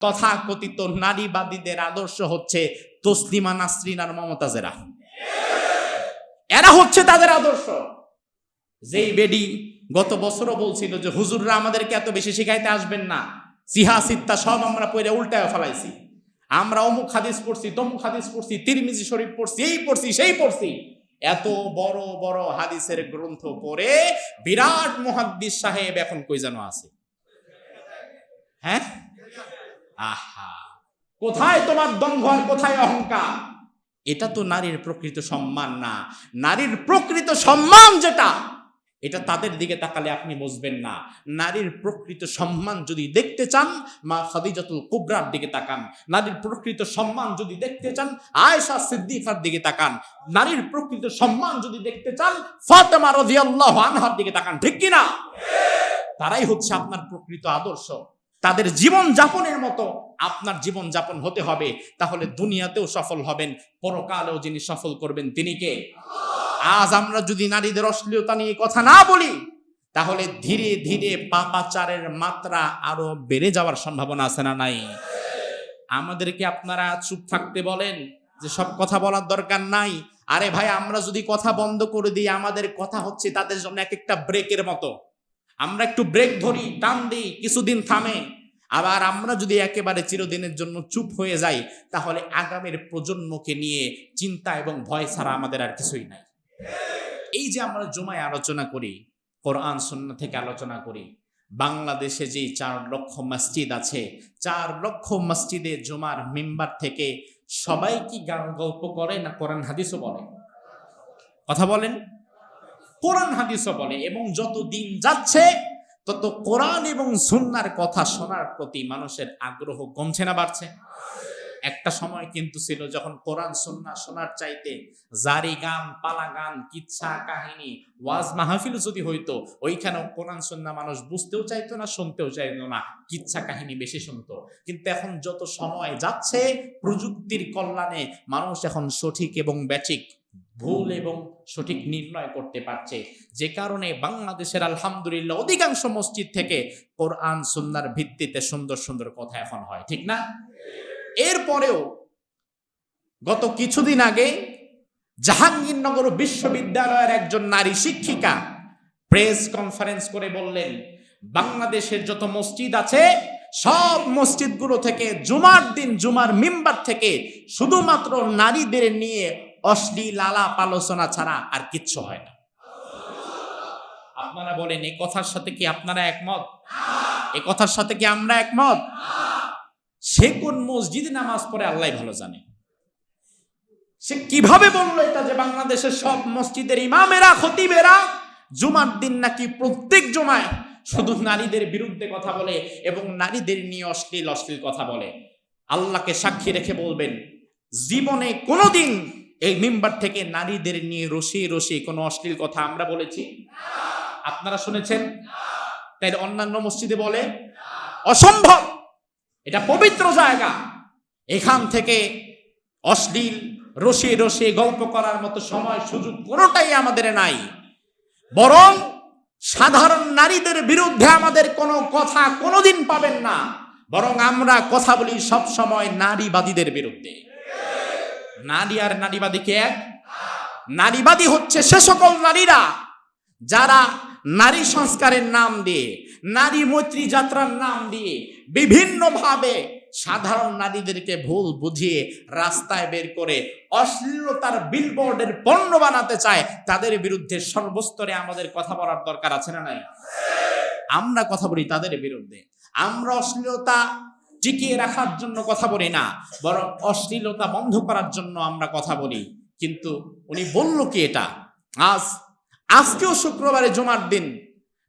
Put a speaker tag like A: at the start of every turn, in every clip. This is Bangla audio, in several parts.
A: তথাকথিত নারীবাদীদের আদর্শ হচ্ছে তসলিমা নাসরিন আর মমতাজেরা এরা হচ্ছে তাদের আদর্শ। যেই বেডি গত বছরও বলছিল যে, হুজুররা আমাদেরকে এত বেশি শিখাইতে আসবেন না। সিহা সিত্তা সব আমরা পড়ে উল্টায় ফেলাইছি। আমরা অমুক হাদিস পড়ছি, তমুক হাদিস পড়ছি, তিরমিজি শরীফ পড়ছি, এই পড়ছি, সেই পড়ছি। এত বড় বড় হাদিসের গ্রন্থ পড়ে বিরাট মুহাদ্দিস সাহেব এখন কই যেন আছে? হ্যাঁ? আহা। কোথায় তোমার দম্ভ আর কোথায় অহংকার? এটা তো নারীর প্রকৃত সম্মান না। নারীর প্রকৃত সম্মান যেটা এটা তাদের দিকে তাকালে আপনি বুঝবেন না। নারীর প্রকৃত সম্মান যদি দেখতে চান মা খাদিজাতুল কুবরার দিকে তাকান। নারীর প্রকৃত সম্মান যদি দেখতে চান আয়েশা সিদ্দিকার দিকে তাকান। নারীর প্রকৃত সম্মান যদি দেখতে চান ফাতেমা রাদিয়াল্লাহু আনহার দিকে তাকান। ঠিক কি না তারাই হচ্ছে আপনার প্রকৃত আদর্শ। তাদের জীবন যাপনের মতো আপনার জীবন যাপন হতে হবে, তাহলে দুনিয়াতেও সফল হবেন, পরকালেও যিনি সফল করবেন তিনি কে? আজ আমরা যদি নারীদের অশ্লীলতা নিয়ে কথা না বলি, তাহলে ধীরে ধীরে পাপাচারের মাত্রা আরও বেড়ে যাওয়ার সম্ভাবনা আছে না নাই? আমাদেরকে আপনারা চুপ থাকতে বলেন যে সব কথা বলার দরকার নাই। আরে ভাই, আমরা যদি কথা বন্ধ করে দিই, আমাদের কথা হচ্ছে তাদের জন্য এক একটা ব্রেকের মতো। আমরা একটু ব্রেক ধরি, টান দিই, কিছুদিন থামে। আবার আমরা যদি একেবারে চিরদিনের জন্য চুপ হয়ে যাই, তাহলে আগামীর প্রজন্মকে নিয়ে চিন্তা এবং ভয় ছাড়া আমাদের আর কিছুই নাই। এই যে আমরা জমায় আলোচনা করি, কোরআন সুন্না থেকে আলোচনা করি, বাংলাদেশে যে চার লক্ষ মসজিদ আছে, চার লক্ষ মসজিদে জমার মেম্বার থেকে সবাই কি গান গল্প করে না কোরআন হাদিসও বলে? কথা বলেন। কোরআন হাদিসও বলে, এবং যত দিন যাচ্ছে, তত কোরআন এবং সুন্নার কথা শোনার প্রতি মানুষের আগ্রহ কমছে না বাড়ছে। একটা সময় কিন্তু ছিল যখন কোরআন, সুন্না শোনার চাইতে জারি গান, পালা গান, কিচ্ছা, কাহিনী, ওয়াজ, মাহফিল যদি হইতো, ওইখানেও কোরআন, সুন্না মানুষ বুঝতেও চাইতো না, শুনতেও চাইতো না, কিচ্ছা, কাহিনী বেশি শুনতো। কিন্তু এখন যত সময় যাচ্ছে, প্রযুক্তির কল্যাণে মানুষ এখন সঠিক এবং ব্যাচিক ভুল এবং সঠিক নির্ণয় করতে পারছে। যে কারণে বাংলাদেশের আলহামদুলিল্লাহ অধিকাংশ মসজিদ থেকে কোরআন, সুন্নার ভিত্তিতে সুন্দর সুন্দর কথা এখন হয়। ঠিক না? এরপরেও গত কিছুদিন আগে জাহাঙ্গীরনগর বিশ্ববিদ্যালয়ের একজন নারী শিক্ষিকা প্রেস কনফারেন্স করে বললেন, বাংলাদেশের যত মসজিদ আছে, সব মসজিদগুলো থেকে জুমার দিন জুমার মিম্বার থেকে শুধুমাত্র নারীদের নিয়ে অশ্লীল আলাপ আলোচনা ছাড়া আর কিচ্ছু হয় না। আপনারা বলেন এই কথার সাথে কি আপনারা একমত? এই কথার সাথে কি আমরা একমত? সে কোন মসজিদে নামাজ পড়ে আল্লাহ ভালো জানে। সে কীভাবে বলল এটা যে বাংলাদেশের সব মসজিদের ইমামেরা, খতিবেরা জুমার দিন নাকি প্রত্যেক জুমায় শুধু নারীদের বিরুদ্ধে কথা বলে এবং নারীদের নিয়ে অশ্লীল অশ্লীল কথা বলে? আল্লাহকে সাক্ষী রেখে বলবেন, জীবনে কোনোদিন এই মেম্বার থেকে নারীদের নিয়ে রসি রসি, কোনো অশ্লীল কথা আমরা বলেছি? আপনারা শুনেছেন? তাই অন্যান্য মসজিদে বলে, অসম্ভব! এটা পবিত্র জায়গা। এখান থেকে অশ্লীল, রসে রসে গল্প করার মতো সময়, সুযোগ কোনোটাই আমাদের নাই। বরং সাধারণ নারীদের বিরুদ্ধে আমাদের কোনো কথা কোনোদিন পাবেন না। বরং আমরা কথা বলি সব সময় নারীবাদীদের বিরুদ্ধে। নারী আর নারীবাদীকে এক? নারীবাদী হচ্ছে সে সকল নারীরা যারা নারী সংস্কারের নাম দিয়ে, নারী মৈত্রী যাত্রার নাম দিয়ে বিভিন্নভাবে সাধারণ নারীদেরকে ভুল বুঝিয়ে রাস্তায় বের করে অশ্লীলতার বিলবোর্ডের পণ্য বানাতে চায়, তাদের বিরুদ্ধে সর্বস্তরে আমাদের কথা বলার দরকার আছে না নাই? আমরা কথা বলি তাদের বিরুদ্ধে। আমরা অশ্লীলতা টিকিয়ে রাখার জন্য কথা বলি না, বরং অশ্লীলতা বন্ধ করার জন্য আমরা কথা বলি। কিন্তু উনি বলল কি এটা? আজ, আজকেও শুক্রবারে জমার দিন।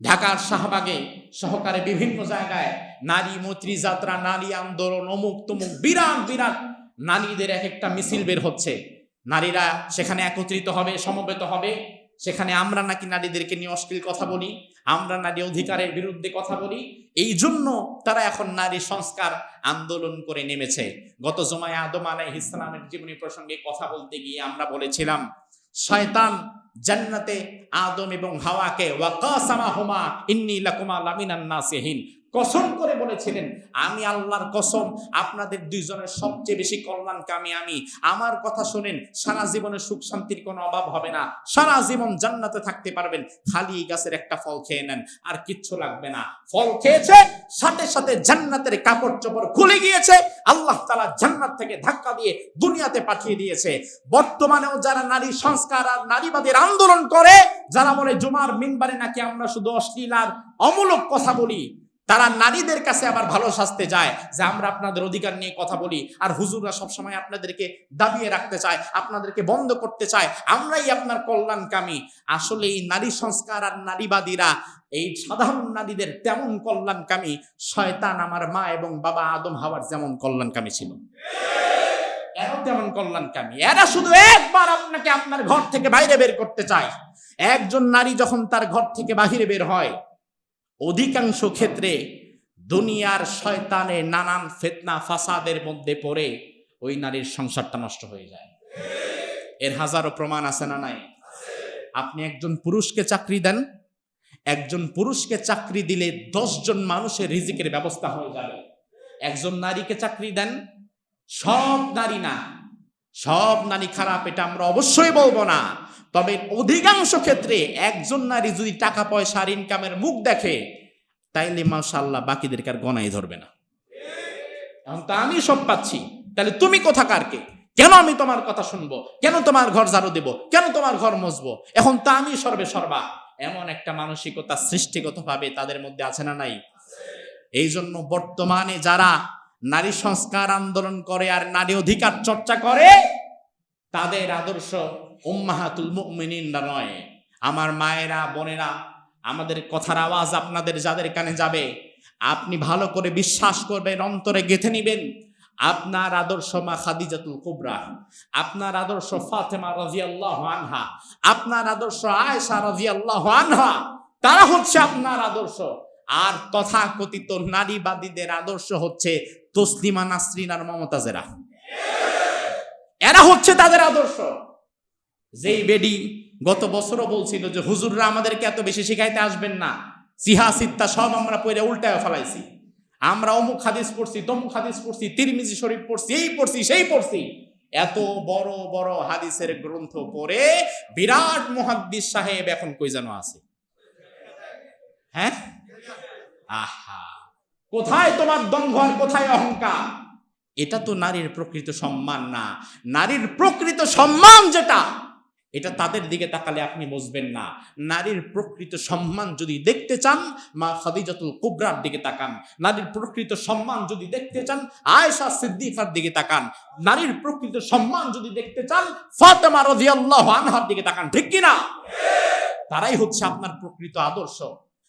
A: ঢাকার শাহবাগে সহকারে বিভিন্ন জায়গায় নারী মৈত্রী যাত্রা, নারী আন্দোলন, অমুক তমুক, বিরাট বিরাট নারীদের এক একটা মিছিল বের হচ্ছে। নারীরা সেখানে একত্রিত হবে, সমবেত হবে। সেখানে আমরা নাকি নারীদেরকে নিয়ে অশ্লীল কথা বলি, আমরা নারী অধিকারের বিরুদ্ধে কথা বলি, এই জন্য তারা এখন নারী সংস্কার আন্দোলন করে নেমেছে। গত জমায় আদম আলাই ইসলামের জীবনী প্রসঙ্গে কথা বলতে গিয়ে আমরা বলেছিলাম, শয়তান জান্নাতে আদম এবং হাওয়াকে ওয়াকাসামা হুমা ইন্নি লাকুমা লামিনান নাসিহিন। কসম করে বলেছিলেন, আমি আল্লাহর কসম, আপনাদের দুইজনের সবচেয়ে বেশি কল্যাণকামী আমি। আমার কথা শুনেন, সারা জীবনে সুখ শান্তির কোনো অভাব হবে না। সারা জীবন জান্নাতে থাকতে পারবেন। খালি গাছের একটা ফল খেয়ে নেন, আর কিচ্ছু লাগবে না। ফল খেয়েছে, সাথে সাথে জান্নাতের কাপড় চোপড় খুলে গিয়েছে। আল্লাহ তালা জান্নাত থেকে ধাক্কা দিয়ে দুনিয়াতে পাঠিয়ে দিয়েছে। বর্তমানেও যারা নারী সংস্কার আর নারীবাদের আন্দোলন করে, যারা বলে জুমার মিনবারে নাকি আমরা শুধু অশ্লীল আর অমূলক কথা বলি তারা নারীদের কাছে আবার ভালো সাজতে যায়, যে আমরা আপনাদের অধিকার নিয়ে কথা বলি, আর হুজুররা সবসময় আপনাদেরকে দাবিয়ে রাখতে চায়, আপনাদেরকে বন্ধ করতে চায়, আমরাই আপনার কল্যাণকামী আসলে এই নারী সংস্কার আর নারীবাদীরা, এই সাধারণ নারীদের তেমন কল্যাণকামী শয়তান আমার মা এবং বাবা আদম হাওয়ার যেমন কল্যাণকামী ছিল এরাও তেমন কল্যাণকামী এরা শুধু একবার আপনাকে আপনার ঘর থেকে বাইরে বের করতে চায়। একজন নারী যখন তার ঘর থেকে বাহিরে বের হয় অধিকাংশ ক্ষেত্রে দুনিয়ার শয়তানে নানান ফেতনা ফাসাদের মধ্যে পড়ে ওই নারীর সংসারটা নষ্ট হয়ে যায়। এর হাজারো প্রমাণ আছে না নাই? আপনি একজন পুরুষকে চাকরি দেন, একজন পুরুষকে চাকরি দিলে জন মানুষের রিজিকের ব্যবস্থা হয়ে যাবে। একজন নারীকে চাকরি দেন, সব নারী না সব নারী খারাপ, এটা আমরা অবশ্যই বলব না। তবে অধিকাংশ ক্ষেত্রে একজন নারী যদি টাকা পয়সার ইনকামের মুখ দেখে, তাইলে মাশাল্লাহ বাকিদেরকে আর গনাই ধরবে না। এখন তো আমি সব পাচ্ছি। তাহলে তুমি কোথাকার কে কেন আমি তোমার কথা শুনব? কেন তোমার ঘর ঝাড়ু দেব? কেন তোমার ঘর মজবো? এখন তো আমি সর্বে সর্বা। এমন একটা মানসিকতা সৃষ্টিগতভাবে তাদের মধ্যে আছে না নাই? এই জন্য বর্তমানে যারা নারী সংস্কার আন্দোলন করে আর নারী অধিকার চর্চা করে, তাদের আদর্শ উম্মাহাতুল মুমিনিনরা নয়। আমার মায়েরা, বোনেরা, আমাদের কথার আওয়াজ আপনাদের যাদের কানে যাবে, আপনি ভালো করে বিশ্বাস করবেন, অন্তরে গেথে নিবেন। আপনার আদর্শ মা খাদিজাতুল কুবরা, আপনার আদর্শ ফাতেমা রাজিয়াল্লাহু আনহা, আপনার আদর্শ আয়েশা রাজিয়াল্লাহু আনহা, তারা হচ্ছে আপনার আদর্শ। আর তথাকথিত নারীবাদীদের আদর্শ হচ্ছে তসলিমা নাসরিন আর মমতাজেরা। এরা হচ্ছে তাদের আদর্শ। যেই বেডি গত বছরও বলছিল যে, হুজুররা আমাদেরকে এত বেশি শিখাইতে আসবেন না। সিহা, সিত্তা সব আমরা পড়ে উল্টায় ফেলাইছি। আমরা অমুক হাদিস পড়ছি, তমুক হাদিস পড়ছি, তিরমিজি শরীফ পড়ছি, এই পড়ছি, সেই পড়ছি। এত বড় বড় হাদিসের গ্রন্থ পড়ে বিরাট মুহাদ্দিস সাহেব এখন কই যেন আছে? হ্যাঁ? আহা! কোথায় তোমার দম্ভ আর কোথায় অহংকার? এটা তো নারীর প্রকৃত সম্মান না। নারীর প্রকৃত সম্মান যেটা, এটা তাদের দিকে তাকালে আপনি বুঝবেন না। নারীর প্রকৃত সম্মান যদি দেখতে চান, মা খাদিজাতুল কুবরার দিকে তাকান। নারীর প্রকৃত সম্মান যদি দেখতে চান, আয়েশা সিদ্দিকার দিকে তাকান। নারীর প্রকৃত সম্মান যদি দেখতে চান, ফাতেমা রাদিয়াল্লাহু আনহার দিকে তাকান। ঠিক কি না? তারাই হচ্ছে আপনার প্রকৃত আদর্শ।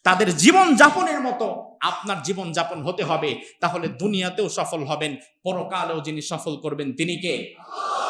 A: তাদের জীবন যাপনের মতো আপনার জীবন যাপন হতে হবে, তাহলে দুনিয়াতেও সফল হবেন, পরকালেও যিনি সফল করবেন তিনি কে?